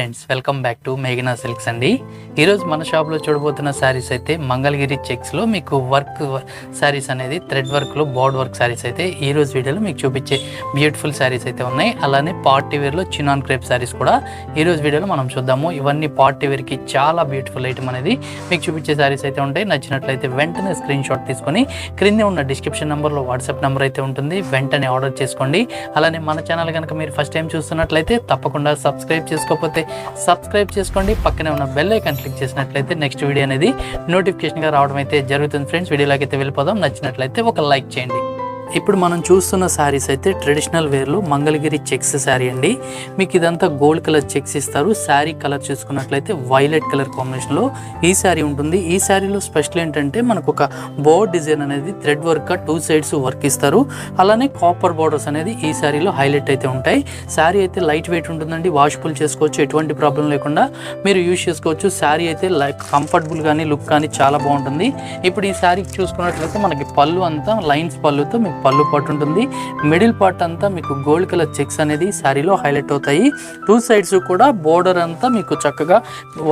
Friends welcome back to మేఘనా silks అండి. ఈరోజు మన షాప్లో చూడబోతున్న శారీస్ అయితే మంగళగిరి చెక్స్లో మీకు వర్క్ శారీస్ అనేది థ్రెడ్ వర్క్లో బోర్డ్ వర్క్ శారీస్ అయితే ఈరోజు వీడియోలో మీకు చూపించే బ్యూటిఫుల్ శారీస్ అయితే ఉన్నాయి. అలానే పార్టీ వేర్లో చినాన్ క్రేప్ శారీస్ కూడా ఈరోజు వీడియోలో మనం చూద్దాము. ఇవన్నీ పార్టీ వేర్కి చాలా బ్యూటిఫుల్ ఐటమ్ అనేది మీకు చూపించే శారీస్ అయితే ఉంటాయి. నచ్చినట్లయితే వెంటనే స్క్రీన్ షాట్ తీసుకొని క్రింద ఉన్న డిస్క్రిప్షన్ నెంబర్లో వాట్సాప్ నెంబర్ అయితే ఉంటుంది. వెంటనే ఆర్డర్ చేసుకోండి. అలానే మన ఛానల్ కనుక మీరు ఫస్ట్ టైం చూస్తున్నట్లయితే తప్పకుండా సబ్స్క్రైబ్ చేసుకోకపోతే సబ్స్క్రైబ్ చేసుకోండి. పక్కనే ఉన్న బెల్ ఐకాన్ క్లిక్ చేసినట్లయితే నెక్స్ట్ వీడియో అనేది నోటిఫికేషన్గా రావడం అయితే జరుగుతుంది. ఫ్రెండ్స్ వీడియోలోకి అయితే వెళ్ళిపోదాం. నచ్చినట్లయితే ఒక లైక్ చేయండి. ఇప్పుడు మనం చూస్తున్న శారీస్ అయితే ట్రెడిషనల్ వేర్లో మంగళగిరి చెక్స్ శారీ అండి. మీకు ఇదంతా గోల్డ్ కలర్ చెక్స్ ఇస్తారు. శారీ కలర్ చూసుకున్నట్లయితే వైలెట్ కలర్ కాంబినేషన్లో ఈ శారీ ఉంటుంది. ఈ శారీలో స్పెషల్ ఏంటంటే మనకు ఒక బోర్డ్ డిజైన్ అనేది thread work two sides work ఇస్తారు. అలానే కాపర్ బార్డర్స్ అనేది ఈ శారీలో హైలైట్ అయితే ఉంటాయి. శారీ అయితే లైట్ వెయిట్ ఉంటుందండి. వాషబుల్ చేసుకోవచ్చు ఎటువంటి ప్రాబ్లం లేకుండా మీరు యూజ్ చేసుకోవచ్చు. శారీ అయితే లైక్ కంఫర్టబుల్ కానీ లుక్ కానీ చాలా బాగుంటుంది. ఇప్పుడు ఈ శారీ చూసుకున్నట్లయితే మనకి పళ్ళు అంతా లైన్స్ పళ్ళుతో మీకు పళ్ళు పాటు ఉంటుంది. మిడిల్ పార్ట్ అంతా మీకు గోల్డ్ కలర్ చెక్స్ అనేది శారీలో హైలైట్ అవుతాయి. టూ సైడ్స్ కూడా బోర్డర్ అంతా మీకు చక్కగా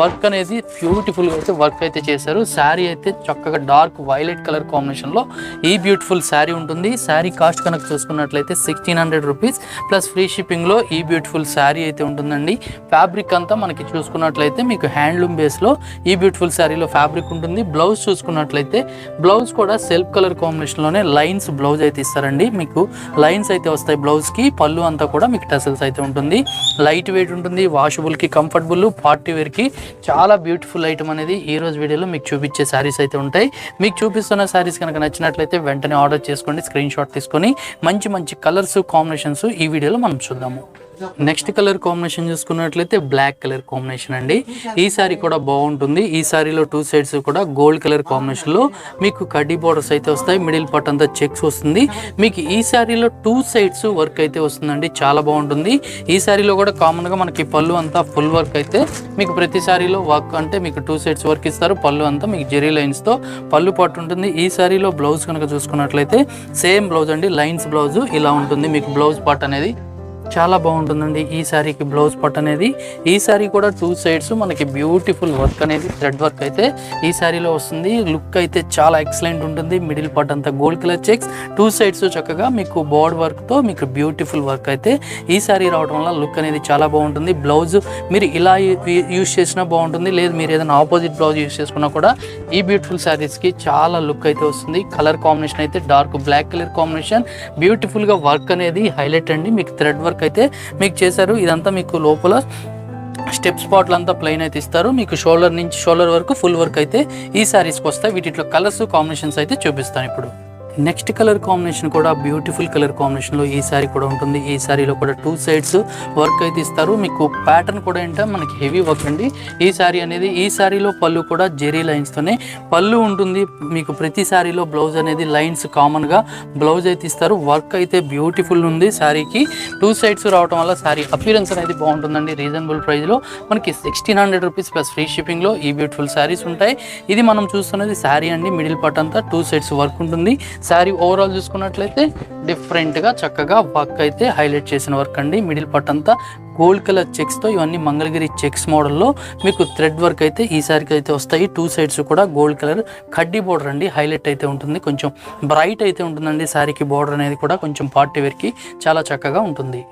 వర్క్ అనేది బ్యూటిఫుల్గా అయితే వర్క్ అయితే చేశారు. శారీ అయితే చక్కగా డార్క్ వైలెట్ కలర్ కాంబినేషన్లో ఈ బ్యూటిఫుల్ శారీ ఉంటుంది. శారీ కాస్ట్ కనుక చూసుకున్నట్లయితే sixteen hundred rupees. Plus free షిప్పింగ్లో ఈ బ్యూటిఫుల్ శారీ అయితే ఉంటుందండి. ఫ్యాబ్రిక్ అంతా మనకి చూసుకున్నట్లయితే మీకు హ్యాండ్లూమ్ బేస్లో ఈ బ్యూటిఫుల్ శారీలో ఫ్యాబ్రిక్ ఉంటుంది. బ్లౌజ్ చూసుకున్నట్లయితే బ్లౌజ్ కూడా సెల్ఫ్ కలర్ కాంబినేషన్లోనే లైన్స్ బ్లౌజ్ అయితే ఇస్తారండి మీకు లైన్స్ అయితే వస్తాయి. బ్లౌజ్కి పళ్ళు అంతా కూడా మీకు టెసల్స్ అయితే ఉంటుంది. లైట్ వెయిట్ ఉంటుంది. వాషబుల్కి కంఫర్టబుల్ పార్టీ వేర్కి చాలా బ్యూటిఫుల్ ఐటమ్ అనేది ఈ రోజు వీడియోలో మీకు చూపించే శారీస్ అయితే ఉంటాయి. మీకు చూపిస్తున్న శారీస్ కనుక నచ్చినట్లయితే వెంటనే ఆర్డర్ చేసుకోండి. స్క్రీన్ షాట్ తీసుకొని మంచి మంచి కలర్స్ కాంబినేషన్స్ ఈ వీడియోలో మనం చూద్దాము. నెక్స్ట్ కలర్ కాంబినేషన్ చూసుకున్నట్లయితే బ్లాక్ కలర్ కాంబినేషన్ అండి. ఈ సారీ కూడా బాగుంటుంది. ఈ సారీలో టూ సైడ్స్ కూడా గోల్డ్ కలర్ కాంబినేషన్లో మీకు కడ్డీ బోర్డర్స్ అయితే వస్తాయి. మిడిల్ పార్ట్ అంతా చెక్స్ వస్తుంది. మీకు ఈ సారీలో టూ సైడ్స్ వర్క్ అయితే వస్తుందండి. చాలా బాగుంటుంది. ఈ సారీలో కూడా కామన్గా మనకి పళ్ళు అంతా ఫుల్ వర్క్ అయితే మీకు ప్రతి సారీలో వర్క్ అంటే మీకు టూ సైడ్స్ వర్క్ ఇస్తారు. పళ్ళు అంతా మీకు జెరీ లైన్స్తో పళ్ళు పాటు ఉంటుంది. ఈ సారీలో బ్లౌజ్ కనుక చూసుకున్నట్లయితే సేమ్ బ్లౌజ్ అండి. లైన్స్ బ్లౌజ్ ఇలా ఉంటుంది. మీకు బ్లౌజ్ పార్ట్ అనేది చాలా బాగుంటుందండి. ఈ శారీకి బ్లౌజ్ పట్ అనేది. ఈ శారీ కూడా టూ సైడ్స్ మనకి బ్యూటిఫుల్ వర్క్ అనేది థ్రెడ్ వర్క్ అయితే ఈ శారీలో వస్తుంది. లుక్ అయితే చాలా ఎక్సలెంట్ ఉంటుంది. మిడిల్ పార్ట్ అంతా gold colour checks two sides చక్కగా మీకు బోర్డ్ వర్క్తో మీకు బ్యూటిఫుల్ వర్క్ అయితే ఈ శారీ రావడం వల్ల లుక్ అనేది చాలా బాగుంటుంది. బ్లౌజ్ మీరు ఇలా యూస్ చేసినా బాగుంటుంది. లేదు మీరు ఏదైనా ఆపోజిట్ బ్లౌజ్ యూస్ చేసుకున్నా కూడా ఈ బ్యూటిఫుల్ శారీస్కి చాలా లుక్ అయితే వస్తుంది. కలర్ కాంబినేషన్ అయితే డార్క్ బ్లాక్ కలర్ కాంబినేషన్ బ్యూటిఫుల్గా వర్క్ అనేది హైలైట్ అండి. మీకు థ్రెడ్ వర్క్ అయితే మీకు చేశారు. ఇదంతా మీకు లోపల స్టెప్ స్పాట్లు అంతా ప్లెయిన్ అయితే ఇస్తారు. మీకు షోల్డర్ నుంచి షోల్డర్ వరకు ఫుల్ వర్క్ అయితే ఈ శారీస్కి వస్తాయి. వీటిలో కలర్స్ కాంబినేషన్స్ అయితే చూపిస్తాను ఇప్పుడు. నెక్స్ట్ కలర్ కాంబినేషన్ కూడా బ్యూటిఫుల్ కలర్ కాంబినేషన్లో ఈ సారీ కూడా ఉంటుంది. ఈ సారీలో కూడా టూ సైడ్స్ వర్క్ అయితే ఇస్తారు. మీకు ప్యాటర్న్ కూడా ఏంటంటే మనకి హెవీ వర్క్ అండి. ఈ శారీ అనేది ఈ శారీలో పళ్ళు కూడా జెరీ లైన్స్తోనే పళ్ళు ఉంటుంది. మీకు ప్రతి సారీలో బ్లౌజ్ అనేది లైన్స్ కామన్గా బ్లౌజ్ అయితే ఇస్తారు. వర్క్ అయితే బ్యూటిఫుల్ ఉంది శారీకి టూ సైడ్స్ రావడం వల్ల శారీ అపీరెన్స్ అనేది బాగుంటుందండి. రీజనబుల్ ప్రైస్లో మనకి sixteen hundred rupees plus free షిప్పింగ్లో ఈ బ్యూటిఫుల్ శారీస్ ఉంటాయి. ఇది మనం చూస్తున్నది శారీ అండి. మిడిల్ పార్ట్ అంతా టూ సైడ్స్ వర్క్ ఉంటుంది. శారీ ఓవరాల్ చూసుకున్నట్లయితే డిఫరెంట్గా చక్కగా వర్క్ అయితే హైలైట్ చేసిన వర్క్ అండి. మిడిల్ పార్ట్ అంతా గోల్డ్ కలర్ చెక్స్తో ఇవన్నీ మంగళగిరి చెక్స్ మోడల్లో మీకు థ్రెడ్ వర్క్ అయితే ఈ సారికి అయితే వస్తాయి. టూ సైడ్స్ కూడా గోల్డ్ కలర్ కడ్డీ బోర్డర్ అండి. హైలైట్ అయితే ఉంటుంది. కొంచెం బ్రైట్ అయితే ఉంటుందండి. శారీకి బోర్డర్ అనేది కూడా కొంచెం పార్టీ వేర్కి చాలా చక్కగా ఉంటుంది.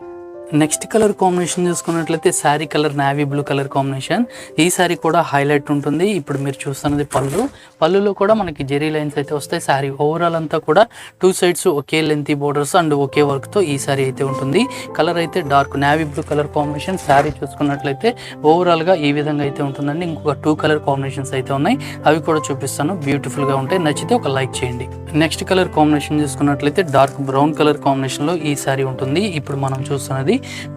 నెక్స్ట్ కలర్ కాంబినేషన్ చూసుకున్నట్లయితే sari colour navy blue colour combination. ఈ శారీ కూడా హైలైట్ ఉంటుంది. ఇప్పుడు మీరు చూస్తున్నది పళ్ళు. పళ్ళులో కూడా మనకి జెరీ లైన్స్ అయితే వస్తాయి. శారీ ఓవరాల్ అంతా కూడా టూ సైడ్స్ ఒకే లెంత్ బోర్డర్స్ అండ్ ఒకే వర్క్తో ఈ శారీ అయితే ఉంటుంది. కలర్ అయితే dark navy blue colour combination. Sari చూసుకున్నట్లయితే ఓవరాల్గా ఈ విధంగా అయితే ఉంటుందండి. ఇంకొక టూ కలర్ కాంబినేషన్స్ అయితే ఉన్నాయి. అవి కూడా చూపిస్తాను. బ్యూటిఫుల్గా ఉంటాయి. నచ్చితే ఒక లైక్ చేయండి. నెక్స్ట్ కలర్ కాంబినేషన్ చూసుకున్నట్లయితే డార్క్ బ్రౌన్ కలర్ కాంబినేషన్లో ఈ శారీ ఉంటుంది. ఇప్పుడు మనం చూస్తున్నది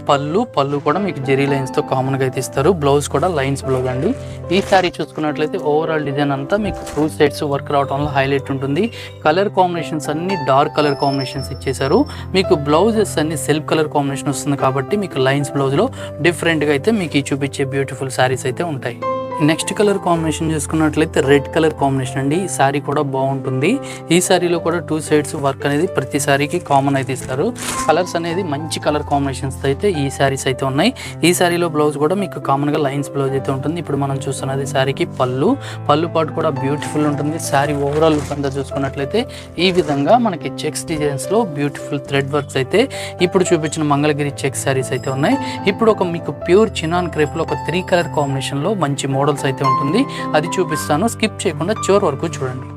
పళ్ళు పళ్ళు కూడా మీకు జెరీ లైన్స్తో కామన్గా అయితే ఇస్తారు. బ్లౌజ్ కూడా లైన్స్ బ్లౌజ్ అండి. ఈ శారీ చూసుకున్నట్లయితే ఓవరాల్ డిజైన్ అంతా మీకు టూ సైడ్స్ వర్క్ రావడంలో హైలైట్ ఉంటుంది. కలర్ కాంబినేషన్స్ అన్ని డార్క్ కలర్ కాంబినేషన్స్ ఇచ్చేసారు మీకు బ్లౌజెస్ అన్ని సెల్ఫ్ కలర్ కాంబినేషన్ వస్తుంది కాబట్టి మీకు లైన్స్ బ్లౌజ్లో డిఫరెంట్గా అయితే మీకు ఈ చూపించే బ్యూటిఫుల్ శారీస్ అయితే ఉంటాయి. నెక్స్ట్ కలర్ కాంబినేషన్ చూసుకున్నట్లయితే రెడ్ కలర్ కాంబినేషన్ అండి. ఈ శారీ కూడా బాగుంటుంది. ఈ శారీలో కూడా టూ సైడ్స్ వర్క్ అనేది ప్రతి శారీకి కామన్ అయితే ఇస్తారు. కలర్స్ అనేది మంచి కలర్ కాంబినేషన్స్ అయితే ఈ శారీస్ అయితే ఉన్నాయి. ఈ శారీలో బ్లౌజ్ కూడా మీకు కామన్గా లైన్స్ బ్లౌజ్ అయితే ఉంటుంది. ఇప్పుడు మనం చూస్తున్నది శారీకి పళ్ళు. పళ్ళు పాటు కూడా బ్యూటిఫుల్ ఉంటుంది. శారీ ఓవరాల్ లుక్ అంతా చూసుకున్నట్లయితే ఈ విధంగా మనకి చెక్స్ డిజైన్స్లో బ్యూటిఫుల్ థ్రెడ్ వర్క్స్ అయితే ఇప్పుడు చూపించిన మంగళగిరి చెక్ శారీస్ అయితే ఉన్నాయి. ఇప్పుడు ఒక మీకు ప్యూర్ చినాన్ క్రేప్లో ఒక త్రీ కలర్ కాంబినేషన్లో మంచి మోడల్ మోడల్స్ అయితే ఉంటుంది. అది చూపిస్తాను. స్కిప్ చేయకుండా చివరి వరకు చూడండి.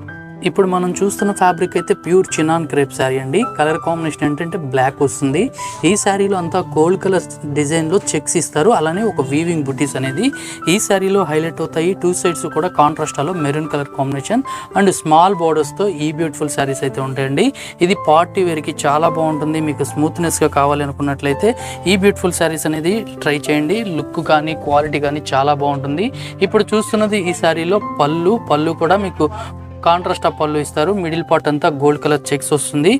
ఇప్పుడు మనం చూస్తున్న ఫ్యాబ్రిక్ అయితే ప్యూర్ చినాన్ క్రేప్ శారీ అండి. కలర్ కాంబినేషన్ ఏంటంటే బ్లాక్ వస్తుంది. ఈ శారీలో అంతా గోల్డ్ కలర్ డిజైన్లో చెక్స్ ఇస్తారు. అలానే ఒక వీవింగ్ బుటీస్ అనేది. ఈ శారీలో హైలైట్ అవుతాయి. టూ సైడ్స్ కూడా కాంట్రాస్టాలో maroon colour combination and small బోర్డర్స్తో ఈ బ్యూటిఫుల్ శారీస్ అయితే ఉంటాయండి. ఇది పార్టీ వేర్కి చాలా బాగుంటుంది. మీకు స్మూత్నెస్గా కావాలి అనుకున్నట్లయితే ఈ బ్యూటిఫుల్ శారీస్ అనేది ట్రై చేయండి. లుక్ కానీ క్వాలిటీ కానీ చాలా బాగుంటుంది. ఇప్పుడు చూస్తున్నది ఈ శారీలో పళ్ళు. పళ్ళు కూడా మీకు కాంట్రాస్ట్ ఆఫ్ పళ్ళు ఇస్తారు. మిడిల్ పార్ట్ అంతా గోల్డ్ కలర్ చెక్స్ వస్తుంది.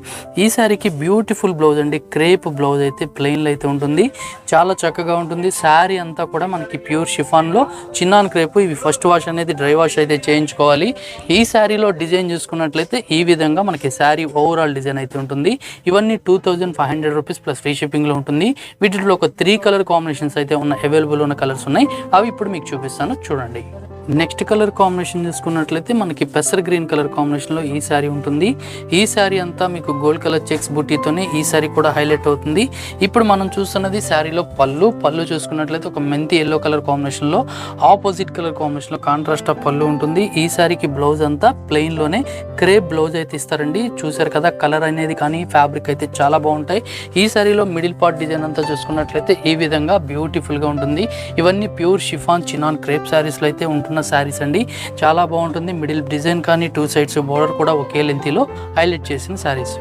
ఈ శారీకి బ్యూటిఫుల్ బ్లౌజ్ అండి. క్రేప్ బ్లౌజ్ అయితే ప్లెయిన్లో అయితే ఉంటుంది. చాలా చక్కగా ఉంటుంది. శారీ అంతా కూడా మనకి ప్యూర్ షిఫాన్లో. చిన్నాన్ క్రేపు ఇవి ఫస్ట్ వాష్ అనేది డ్రై వాష్ అయితే చేయించుకోవాలి. ఈ శారీలో డిజైన్ చూసుకున్నట్లయితే ఈ విధంగా మనకి శారీ ఓవరాల్ డిజైన్ అయితే ఉంటుంది. ఇవన్నీ two thousand five hundred rupees plus free షిప్పింగ్లో ఉంటుంది. వీటిలో ఒక త్రీ కలర్ కాంబినేషన్స్ అయితే ఉన్న అవైలబుల్ ఉన్న కలర్స్ ఉన్నాయి. అవి ఇప్పుడు మీకు చూపిస్తాను. చూడండి. నెక్స్ట్ కలర్ కాంబినేషన్ చూసుకున్నట్లయితే మనకి పెసర్ గ్రీన్ కలర్ కాంబినేషన్లో ఈ శారీ ఉంటుంది. ఈ శారీ అంతా మీకు గోల్డ్ కలర్ చెక్స్ బుట్టీతోనే ఈ శారీ కూడా హైలైట్ అవుతుంది. ఇప్పుడు మనం చూస్తున్నది శారీలో పళ్ళు. పళ్ళు చూసుకున్నట్లయితే ఒక మెంతి ఎల్లో కలర్ కాంబినేషన్లో ఆపోజిట్ కలర్ కాంబినేషన్లో కాంట్రాస్ట్ ఆఫ్ పళ్ళు ఉంటుంది. ఈ శారీకి బ్లౌజ్ అంతా ప్లెయిన్లోనే క్రేప్ బ్లౌజ్ అయితే ఇస్తారండి. చూసారు కదా కలర్ అనేది కానీ ఫ్యాబ్రిక్ అయితే చాలా బాగుంటాయి. ఈ శారీలో మిడిల్ పార్ట్ డిజైన్ అంతా చూసుకున్నట్లయితే ఈ విధంగా బ్యూటిఫుల్గా ఉంటుంది. ఇవన్నీ ప్యూర్ షిఫాన్ చినాన్ క్రేప్ శారీస్లో అయితే ఉంటున్న శారీస్ అండి. చాలా బాగుంటుంది. మిడిల్ డిజైన్ కానీ టూ సైడ్స్ బోర్డర్ కూడా ఒకే లెంతీలో హైలైట్ చేసిన శారీస్.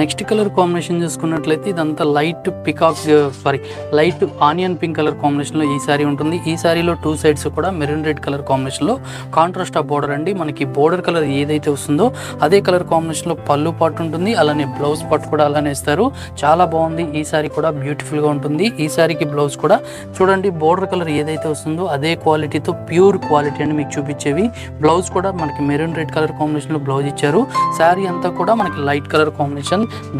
నెక్స్ట్ కలర్ కాంబినేషన్ చూసుకున్నట్లయితే ఇదంతా light peacock sari light onion pink colour కాంబినేషన్లో ఈ సారీ ఉంటుంది. ఈ సారీలో టూ సైడ్స్ కూడా మెరూన్ రెడ్ కలర్ కాంబినేషన్లో కాంట్రాస్ట్ ఆఫ్ బోర్డర్ అండి. మనకి బోర్డర్ కలర్ ఏదైతే వస్తుందో అదే కలర్ కాంబినేషన్లో పళ్ళు పాటు ఉంటుంది. అలానే బ్లౌజ్ పాటు కూడా అలానే ఇస్తారు. చాలా బాగుంది. ఈ సారీ కూడా బ్యూటిఫుల్గా ఉంటుంది. ఈ సారీకి బ్లౌజ్ కూడా చూడండి బోర్డర్ కలర్ ఏదైతే వస్తుందో అదే క్వాలిటీతో ప్యూర్ క్వాలిటీ అని మీకు చూపించేవి. బ్లౌజ్ కూడా మనకి మెరూన్ రెడ్ కలర్ కాంబినేషన్లో బ్లౌజ్ ఇచ్చారు. శారీ అంతా కూడా మనకి light colour combination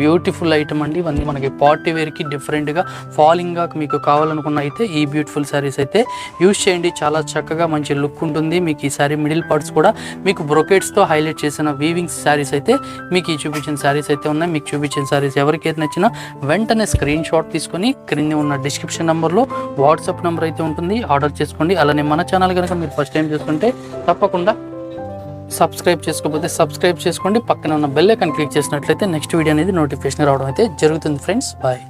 beautiful item అండి. ఇవన్నీ మనకి పార్టీ వేర్కి డిఫరెంట్గా ఫాలింగ్గా మీకు కావాలనుకున్న అయితే ఈ బ్యూటిఫుల్ శారీస్ అయితే యూజ్ చేయండి. చాలా చక్కగా మంచి లుక్ ఉంటుంది. మీకు ఈ శారీ మిడిల్ పార్ట్స్ కూడా మీకు బ్రొకెట్స్తో హైలైట్ చేసిన వీవింగ్స్ శారీస్ అయితే మీకు ఈ చూపించిన శారీస్ అయితే ఉన్నాయి. మీకు చూపించిన శారీస్ ఎవరికైతే నచ్చినా వెంటనే స్క్రీన్ షాట్ తీసుకొని క్రింద ఉన్న డిస్క్రిప్షన్ నెంబర్లో వాట్సాప్ నెంబర్ అయితే ఉంటుంది. ఆర్డర్ చేసుకోండి. అలానే మన ఛానల్ కనుక మీరు ఫస్ట్ టైం చూస్తుంటే తప్పకుండా సబ్స్క్రైబ్ చేసుకోకపోతే సబ్స్క్రైబ్ చేసుకోండి. పక్కన ఉన్న బెల్ ఐకాన్ క్లిక్ చేసినట్లయితే నెక్స్ట్ వీడియో అనేది నోటిఫికేషన్ రావడం అయితే జరుగుతుంది ఫ్రెండ్స్. బాయ్.